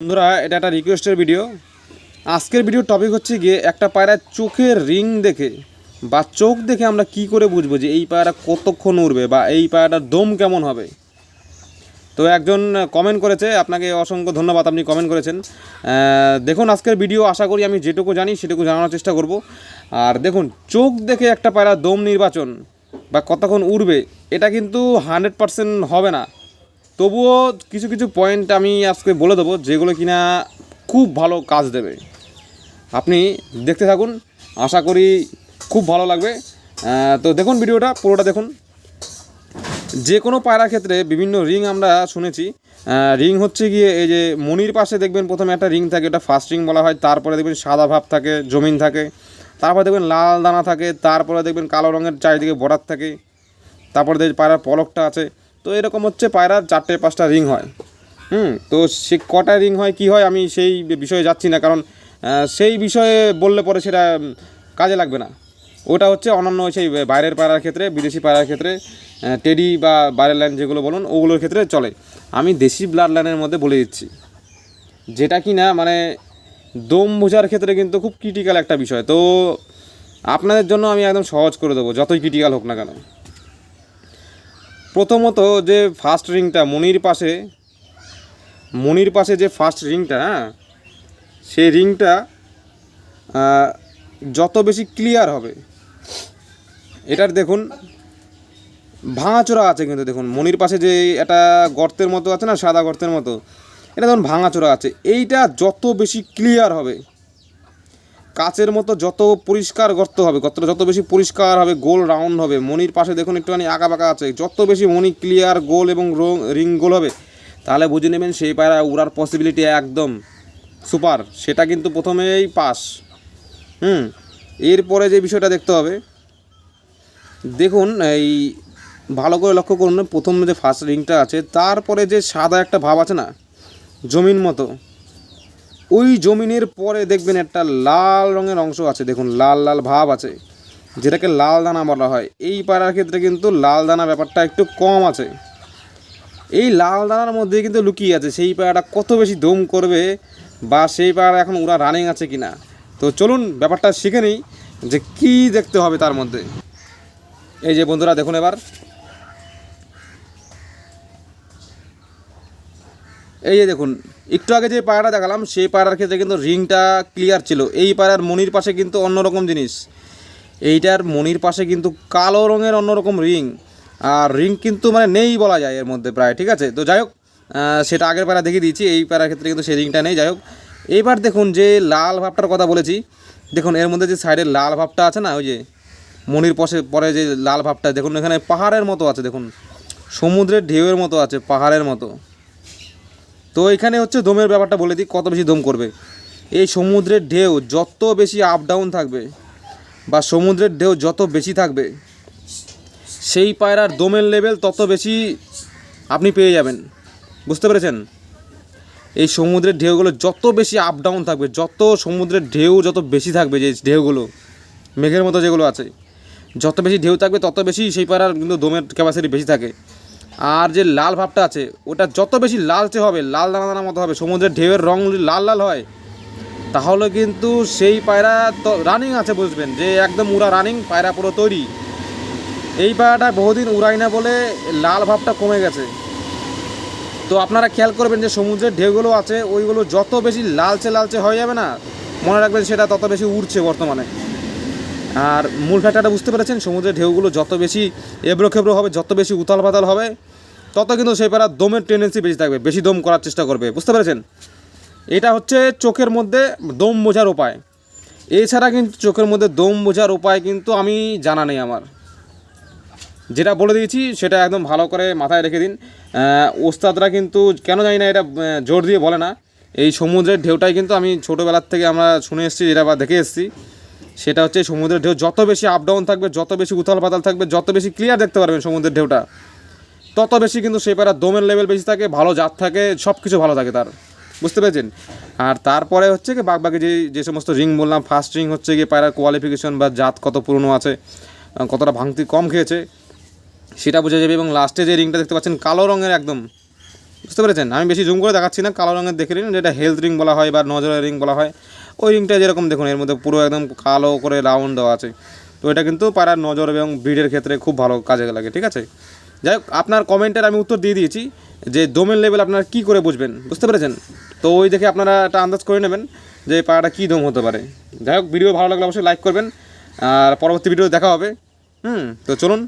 বন্ধুরা, এটা একটা রিকোয়েস্টের ভিডিও আজকের ভিডিওর টপিক হচ্ছে গিয়ে একটা পায়রার চোখের রিং দেখে বা চোখ দেখে আমরা কি করে বুঝব যে এই পায়রা কতক্ষণ উড়বে বা এই পায়রাটার দম কেমন হবে। তো একজন কমেন্ট করেছে, আপনাকে অসংখ্য ধন্যবাদ আপনি কমেন্ট করেছেন। দেখুন, আজকের ভিডিও আশা করি আমি যেটুকু জানি সেটুকু জানানোর চেষ্টা করব। আর দেখুন, চোখ দেখে একটা পায়রা দম নির্বাচন বা কতক্ষণ উড়বে, এটা কিন্তু হান্ড্রেড পারসেন্ট হবে না। তবুও কিছু কিছু পয়েন্ট আমি আজকে বলে দেবো, যেগুলো কিনা খুব ভালো কাজ দেবে। আপনি দেখতে থাকুন, আশা করি খুব ভালো লাগবে। তো দেখুন ভিডিওটা, পুরোটা দেখুন। যে কোনো পায়রার ক্ষেত্রে বিভিন্ন রিং আমরা শুনেছি। রিং হচ্ছে গিয়ে এই যে মনির পাশে দেখবেন প্রথমে একটা রিং থাকে, ওটা ফার্স্ট রিং বলা হয়। তারপরে দেখবেন সাদা ভাব থাকে, জমিন থাকে। তারপরে দেখবেন লাল দানা থাকে, তারপরে দেখবেন কালো রঙের চারিদিকে বর্ডার থাকে। তারপরে দেখবেন পায়রার পলকটা আছে। তো এরকম হচ্ছে পায়রার চারটে পাঁচটা রিং হয়। হুম, তো সে কটা রিং হয়, কি হয়, আমি সেই বিষয়ে যাচ্ছি না, কারণ সেই বিষয়ে বললে পরে সেটা কাজে লাগবে না। ওটা হচ্ছে অন্যান্য সেই বাইরের পায়রার ক্ষেত্রে, বিদেশি পায়রার ক্ষেত্রে টেডি বা বাইরের লাইন যেগুলো বলুন, ওগুলোর ক্ষেত্রে চলে। আমি দেশি ব্লাড লাইনের মধ্যে বলে দিচ্ছি। যেটা কি না মানে দম বোঝার ক্ষেত্রে কিন্তু খুব ক্রিটিক্যাল একটা বিষয়। তো আপনাদের জন্য আমি একদম সহজ করে দেবো, যতই ক্রিটিক্যাল হোক না কেন। প্রথমত যে ফার্স্ট রিংটা মনির পাশে মনির পাশে যে ফার্স্ট রিংটা হ্যাঁ সেই রিংটা যত বেশি ক্লিয়ার হবে, এটার দেখুন, ভাঙাচোরা আছে কিন্তু দেখুন, মনির পাশে যে এটা গর্তের মতো আছে না, সাদা গর্তের মতো, এটা দেখুন ভাঙাচোরা আছে, এইটা যত বেশি ক্লিয়ার হবে কাচের মতো যত পরিষ্কার গর্ত হবে, গর্তটা যত বেশি পরিষ্কার হবে, গোল রাউন্ড হবে মনির পাশে দেখুন একটুখানি আঁকা বাঁকা আছে, যত বেশি মনি ক্লিয়ার গোল এবং রং গোল হবে, তাহলে বুঝে নেবেন সেই পায়রা উড়ার পসিবিলিটি একদম সুপার সেটা কিন্তু প্রথমেই পাস হুম, এরপরে যে বিষয়টা দেখতে হবে, দেখুন এই ভালো করে লক্ষ্য করুন, প্রথম যে ফার্স্ট রিংটা আছে, তারপরে যে সাদা একটা ভাব আছে না জমিন মতো ওই জমিনের পরে দেখবেন একটা লাল রঙের অংশ আছে। দেখুন, লাল লাল ভাব আছে। যেটাকে লাল দানা বলা হয়। এই পাড়ার ক্ষেত্রে কিন্তু লাল দানা ব্যাপারটা একটু কম আছে। এই লাল দানার মধ্যে কিন্তু লুকিয়ে আছে। সেই পাড়াটা কত বেশি দম করবে বা সেই পায়রা এখন ওরা রানিং আছে কিনা? তো চলুন, ব্যাপারটা শিখে নিই যে কি দেখতে হবে তার মধ্যে। এই যে বন্ধুরা, দেখুন এবার। এই যে দেখুন, একটু আগে যে পায়রাটা দেখালাম, সেই পায়রার ক্ষেত্রে কিন্তু রিংটা ক্লিয়ার ছিল। এই পায়রার মনির পাশে কিন্তু অন্যরকম জিনিস। এইটার মনির পাশে কিন্তু কালো রঙের অন্যরকম রিং। আর রিং কিন্তু মানে নেই বলা যায় এর মধ্যে প্রায়, ঠিক আছে? তো যাই হোক সেটা আগের পায়রা দেখিয়ে দিয়েছি, এই পায়রার ক্ষেত্রে কিন্তু সেই রিংটা নেই। যাই হোক, এইবার দেখুন যে লাল ভাবটার কথা বলেছি, দেখুন এর মধ্যে যে সাইডের লাল ভাবটা আছে না, ওই যে মনির পাশে পরে যে লাল ভাবটা, দেখুন এখানে পাহাড়ের মতো আছে, দেখুন। সমুদ্রের ঢেউয়ের মতো আছে, পাহাড়ের মতো। তো এখানে হচ্ছে দমের ব্যাপারটা বলে দিই, কত বেশি দম করবে। এই সমুদ্রের ঢেউ যত বেশি আপ ডাউন থাকবে বা সমুদ্রের ঢেউ যত বেশি থাকবে, সেই পায়রার দমের লেভেল তত বেশি আপনি পেয়ে যাবেন। বুঝতে পেরেছেন? এই সমুদ্রের ঢেউগুলো যত বেশি আপ ডাউন থাকবে, যত সমুদ্রের ঢেউ যত বেশি থাকবে, যে ঢেউগুলো, মেঘের মতো যেগুলো আছে, যত বেশি ঢেউ থাকবে, তত বেশি সেই পায়রার কিন্তু দমের ক্যাপাসিটি বেশি থাকে। আর যে লাল ভাবটা আছে, ওটা যত বেশি লালচে হবে, লাল দানা দানা মতো হবে, সমুদ্রের ঢেউয়ের রং লাল লাল হয়, তাহলে কিন্তু সেই পায়রা তো রানিং আছে বুঝবেন, যে একদম উড়া রানিং পায়রা পুরো তৈরি। এই পায়রাটা বহুদিন উড়াই না বলে লাল ভাবটা কমে গেছে। তো আপনারা খেয়াল করবেন যে সমুদ্রের ঢেউগুলো আছে, ওইগুলো যত বেশি লালচে লালচে হয়ে যাবে না, মনে রাখবেন সেটা তত বেশি উড়ছে বর্তমানে। আর মূল ফ্যাক্টরটা বুঝতে পেরেছেন, সমুদ্রের ঢেউগুলো যত বেশি এবড়ো খেবড়ো হবে, যত বেশি উতাল পাতাল হবে, তত কিন্তু সেই পাড়া দমের টেন্ডেন্সি বেশি থাকবে, বেশি দম করার চেষ্টা করবে, বুঝতে পেরেছেন? এটা হচ্ছে চোখের মধ্যে দম বোঝার উপায়। এছাড়া কিন্তু চোখের মধ্যে দম বোঝার উপায় কিন্তু আমি জানা নেই আমার। যেটা বলে দিয়েছি, সেটা একদম ভালো করে মাথায় রেখে দিন। ওস্তাদরা কিন্তু কেন জানি না এটা জোর দিয়ে বলে না। এই সমুদ্রের ঢেউটাই কিন্তু আমি ছোটোবেলার থেকে আমরা শুনে এসেছি, যেটা বা দেখে এসেছি। সেটা হচ্ছে সমুদ্রের ঢেউ। যত বেশি আপ ডাউন থাকবে, যত বেশি উথাল পাতাল থাকবে, যত বেশি ক্লিয়ার দেখতে পারবেন সমুদ্রের ঢেউটা, তত বেশি কিন্তু সেই পায়রা দমের লেভেল বেশি থাকে, ভালো জাত থাকে সব কিছু ভালো থাকে তার। বুঝতে পেরেছেন? আর তারপরে হচ্ছে কি বাকি যে যে সমস্ত রিং বললাম ফার্স্ট রিং হচ্ছে গিয়ে পায়রার কোয়ালিফিকেশন বা জাত কত পুরনো আছে কতটা ভাঙতি কম খেয়েছে, সেটা বোঝা যাবে। এবং লাস্টে যে রিংটা দেখতে পাচ্ছেন, কালো রঙের একদম। বুঝতে পেরেছেন? আমি বেশি জুম করে দেখাচ্ছি না, কালো রঙের দেখে নিন যেটা হেলথ রিং বলা হয় বা নজরের রিং বলা হয়। ওই রিংটা যেরকম দেখুন, এর মধ্যে পুরো একদম কালো করে রাউন্ড দেওয়া আছে। তো এটা কিন্তু পায়রার নজর এবং ব্রিডের ক্ষেত্রে খুব ভালো কাজে লাগে, ঠিক আছে? যাই হোক, আপনার কমেন্টের আমি উত্তর দিয়ে দিয়েছি যে দমের লেভেল আপনারা কী করে বুঝবেন, বুঝতে পেরেছেন? তো ওই দেখে আপনারা একটা আন্দাজ করে নেবেন যে পায়রাটা কী দম হতে পারে। যাই হোক ভিডিও ভালো লাগলে অবশ্যই লাইক করবেন, আর পরবর্তী ভিডিও দেখা হবে। হুম, তো চলুন